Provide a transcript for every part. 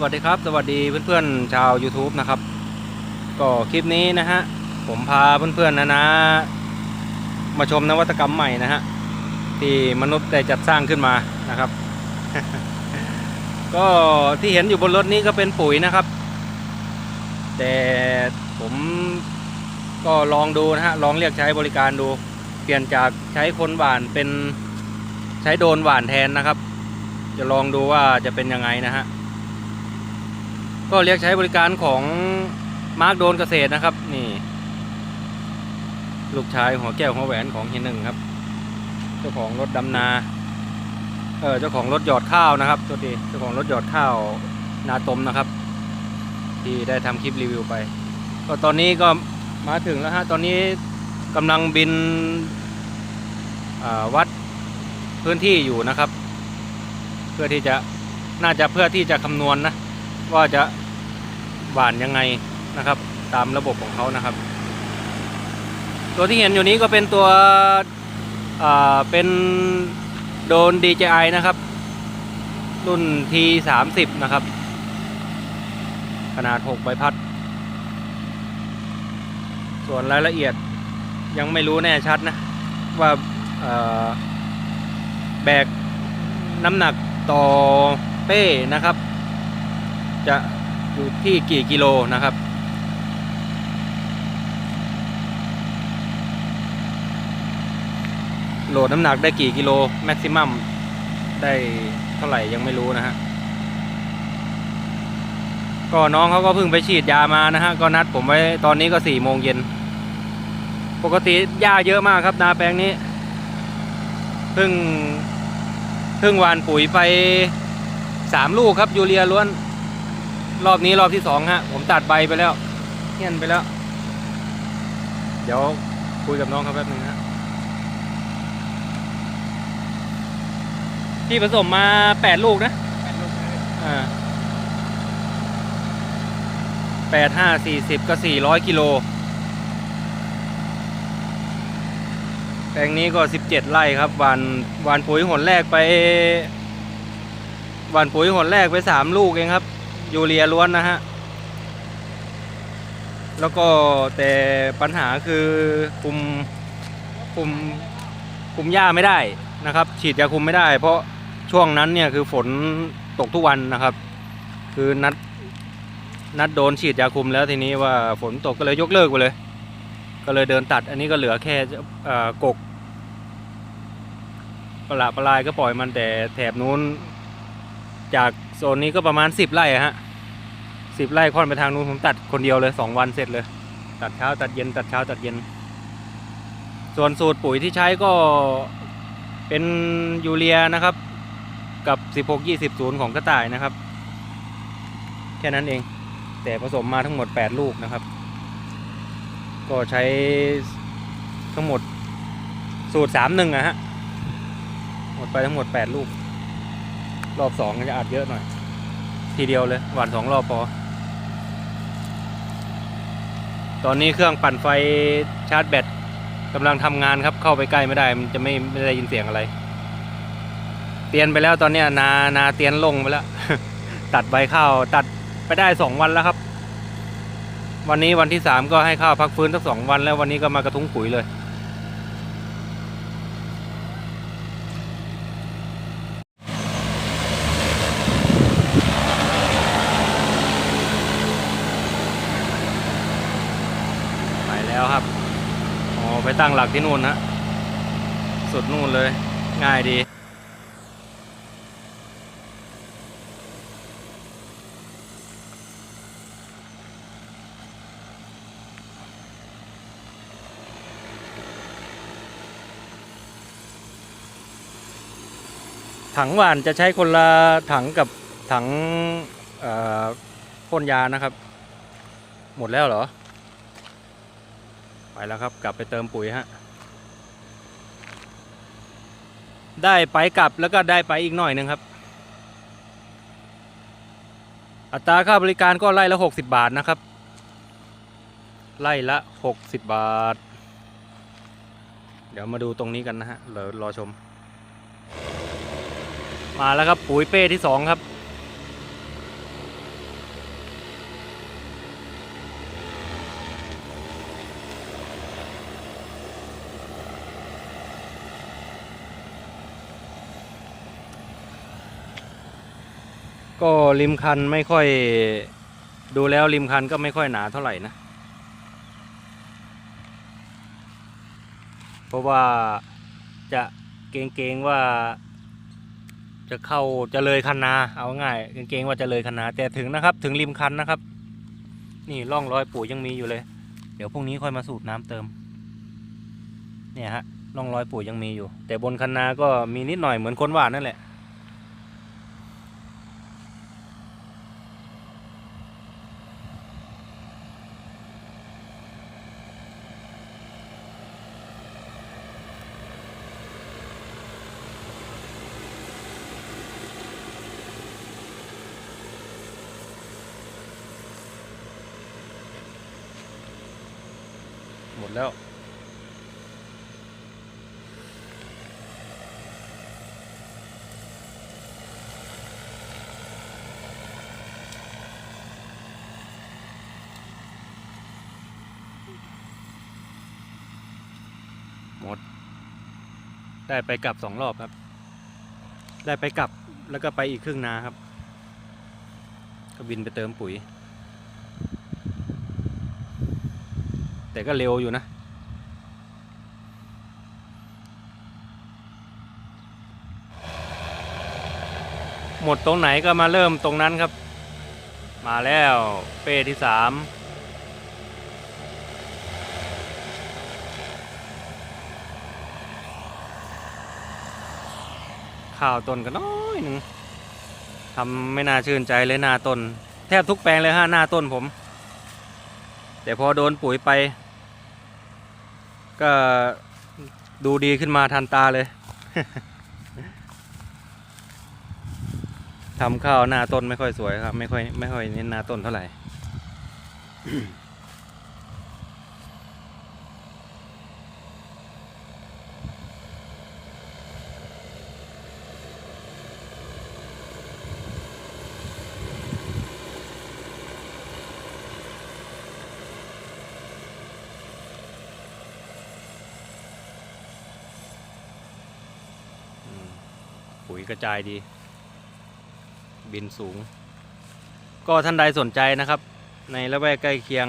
สวัสดีครับ สวัสดีเพื่อนๆชาว YouTube นะครับ ก็คลิปนี้นะฮะ ผมพาเพื่อนๆนะนะ มาชมนวัตกรรมใหม่นะฮะ ที่มนุษย์ได้จัดสร้างขึ้นมานะครับ ก็ที่เห็นอยู่บนรถนี้ก็เป็นปุ๋ยนะครับ แต่ผมก็ลองดูนะฮะ ลองเรียกใช้บริการดู เปลี่ยนจากใช้คนหวานเป็นใช้โดนหวานแทนนะครับ จะลองดูว่าจะเป็นยังไงนะฮะ ก็เรียกใช้บริการของมาร์กโดนเกษตรนะครับ นี่ ลูกชายหัวแก้วหัวแหวนของเฮียหนึ่งครับ เจ้าของรถดำนา เออเจ้าของรถหยอดข้าวนะครับตัวดีเจ้าของรถหยอดข้าวนาตมนะครับ ที่ได้ทำคลิปรีวิวไป ก็ตอนนี้ก็มาถึงแล้วฮะตอนนี้กำลังบินวัดพื้นที่อยู่นะครับ เพื่อที่จะน่าจะเพื่อที่จะคำนวณนะ ว่าจะหวานยังไงนะครับ ตามระบบของเขานะครับ ตัวที่เห็นอยู่นี้ก็เป็นตัวเป็นโดน DJI นะครับ รุ่น T30 นะครับ ขนาด 6 ใบพัด ส่วนรายละเอียดยังไม่รู้แน่ชัดนะ ว่าแบกน้ำหนักต่อเป้นะครับ จะอยู่ที่กี่กิโลนะครับ โหลดน้ำหนักได้กี่กิโลแม็กซิมัมได้เท่าไหร่ยังไม่รู้นะฮะก็น้องเขาก็เพิ่งไปฉีดยามานะฮะก็นัดผมไว้ตอนนี้ก็สี่โมงเย็น ปกติหญ้าเยอะมากครับ นาแปลงนี้เพิ่งเพิ่งหวานปุ๋ยไปสามลูกครับยูเรียล้วน รอบนี้รอบที่สองฮะ ผมตัดใบไปแล้วเงี้ยนไปแล้ว เดี๋ยวคุยกับน้องเขาแป๊บนึงฮะที่ผสมมาแปดลูกนะแปดลูกอ่าแปดห้าสี่สิบก็สี่ร้อยกิโลแปลงนี้ก็สิบเจ็ดไร่ครับหวานหวานปุ๋ยหนแรกไปหวานปุ๋ยหนแรกไปสามลูกเองครับ ยูเรียล้วนนะฮะ แล้วก็แต่ปัญหาคือคุมคุมคุมหญ้าไม่ได้นะครับ ฉีดยาคุมไม่ได้ เพราะช่วงนั้นเนี่ยคือฝนตกทุกวันนะครับ คือนัดนัดโดนฉีดยาคุมแล้วทีนี้ว่าฝนตกก็เลยยกเลิกไปเลย ก็เลยเดินตัด อันนี้ก็เหลือแค่กกปลาปลายก็ปล่อยมันแต่แถบนู้น จากโซนนี้ก็ประมาณสิบไร่ฮะสิบไร่ค่อนไปทางนู้นผมตัดคนเดียวเลยสองวันเสร็จเลย ตัดเช้าตัดเย็นตัดเช้าตัดเย็น ส่วนสูตรปุ๋ยที่ใช้ก็เป็นยูเรียนะครับ กับสิบหกยี่สิบศูนย์ของกระต่ายนะครับ แค่นั้นเอง แต่ผสมมาทั้งหมดแปดลูกนะครับ ก็ใช้ทั้งหมดสูตรสามหนึ่งอะฮะ หมดไปทั้งหมดแปดลูก รอบสองก็จะอัดเยอะหน่อย ทีเดียวเลยหวานสองรอบพอ ตอนนี้เครื่องปั่นไฟชาร์จแบตกำลังทำงานครับเข้าไปใกล้ไม่ได้ มันจะไม่ไม่ได้ยินเสียงอะไร เตียนไปแล้วตอนนี้นานาเตียนลงไปแล้ว ตัดใบข้าวตัดไปได้สองวันแล้วครับ วันนี้วันที่สามก็ให้ข้าวพักฟื้นสักสองวันแล้ววันนี้ก็มากระทุ้งปุ๋ยเลย ไปแล้วครับอ๋อไป ตั้งหลักที่นู่นฮะสุดนู่นเลย ง่ายดีถังหวานจะใช้คนละถังกับถังเอ่อพ่นยานะครับ หมดแล้วเหรอ ไปแล้วครับ กลับไปเติมปุ๋ยฮะ ได้ไปกลับแล้วก็ได้ไปอีกหน่อยหนึ่งครับ อัตราค่าบริการก็ไล่ละหกสิบาทนะครับ ไล่ละหกสิบบาท เดี๋ยวมาดูตรงนี้กันนะฮะเดี๋ยวรอชม มาแล้วครับปุ๋ยเป้ที่สองครับ ก็ริมคันไม่ค่อย ดูแล้วริมคันก็ไม่ค่อยหนาเท่าไหร่นะ เพราะว่าจะเกรงๆว่า จะเข้าจะเลยคันนาเอาง่ายเกรงๆว่าจะเลยคันนาแต่ถึงนะครับ ถึงริมคันนะครับ นี่ร่องรอยปุ๋ยยังมีอยู่เลย เดี๋ยวพรุ่งนี้ค่อยมาสูบน้ำเติม เนี่ยฮะร่องรอยปุ๋ยยังมีอยู่ แต่บนคันนาก็มีนิดหน่อยเหมือนคนหวานนั่นแหละ แล้ว หมด ได้ไปกลับสองรอบครับ ได้ไปกลับแล้วก็ไปอีกครึ่งนาครับ ก็บินไปเติมปุ๋ย แต่ก็เร็วอยู่นะ หมดตรงไหนก็มาเริ่มตรงนั้นครับ มาแล้วเป้ที่สามข้าวต้นก็น้อยหนึ่งทำไม่น่าชื่นใจเลยหน้าต้น แทบทุกแปลงเลยฮะหน้าต้นผม แต่พอโดนปุ๋ยไป ก็ดูดีขึ้นมาทันตาเลย ทำข้าวหน้าต้นไม่ค่อยสวยครับ ไม่ค่อยไม่ค่อยเน้นหน้าต้นเท่าไหร่ กระจายดี บินสูง ก็ท่านใดสนใจนะครับ ในละแวกใกล้เคียง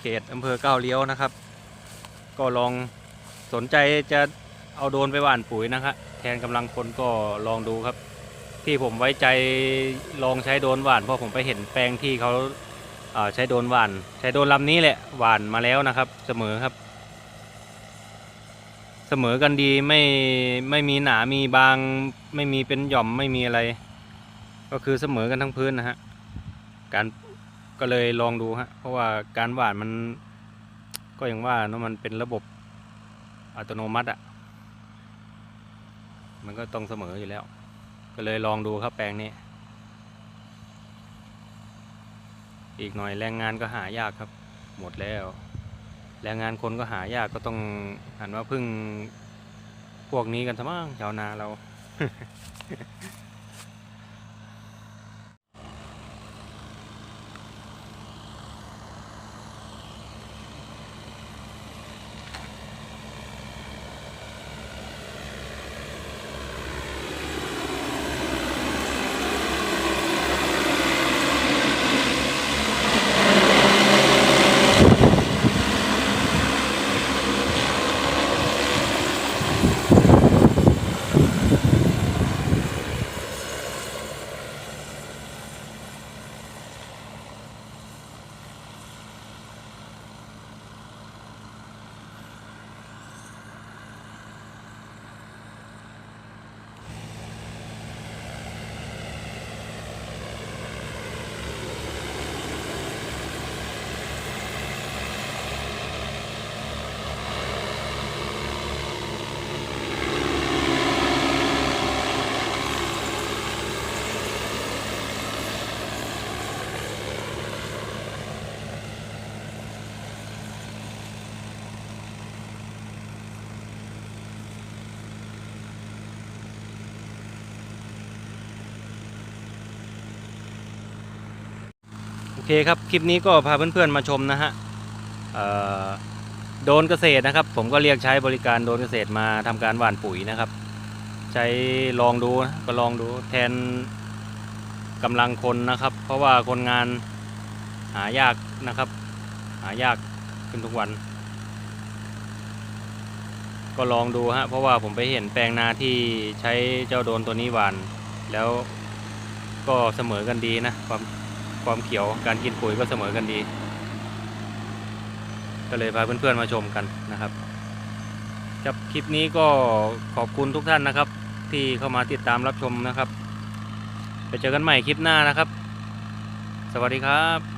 เขตอำเภอก้าวเลี้ยวนะครับ ก็ลองสนใจจะเอาโดนไปหว่านปุ๋ยนะครับแทนกำลังคนก็ลองดูครับ ที่ผมไว้ใจลองใช้โดนหว่าน เพราะผมไปเห็นแปลงที่เขาอ่าใช้โดนหว่าน ใช้โดนลำนี้แหละหว่านมาแล้วนะครับ เสมอครับ เสมอกันดีไม่ไม่มีหนามีบาง ไม่มีเป็นหย่อมไม่มีอะไร ก็คือเสมอกันทั้งพื้นนะฮะการก็เลยลองดูฮะเพราะว่าการหวานมันก็อย่างว่าเนอะมันเป็นระบบอัตโนมัติอะ่ะมันก็ต้องเสมออยู่แล้ว ก็เลยลองดูครับแปลงนี้ อีกหน่อยแรงงานก็หายากครับ หมดแล้ว แรงงานคนก็หายากก็ต้องหันว่าพึ่งพวกนี้กันซะมั้งชาวนาเรา เคครับ คลิปนี้ก็พาเพื่อนๆมาชมนะฮะโดนเกษตรนะครับ ผมก็เรียกใช้บริการโดนเกษตรมาทำการหว่านปุ๋ยนะครับ ใช้ลองดูนะก็ลองดูแทนกกำลังคนนะครับ เพราะว่าคนงานหายากนะครับ หายากขึ้นทุกวัน ก็ลองดูฮะเพราะว่าผมไปเห็นแปลงนาที่ใช้เจ้าโดนตัวนี้หว่าน แล้วก็เสมอกันดีนะความ ความเขียวการกินปุ๋ยก็เสมอกันดี ก็เลยพาเพื่อนๆมาชมกันนะครับครับคลิปนี้ก็ขอบคุณทุกท่านนะครับ ที่เข้ามาติดตามรับชมนะครับ ไปเจอกันใหม่คลิปหน้านะครับ สวัสดีครับ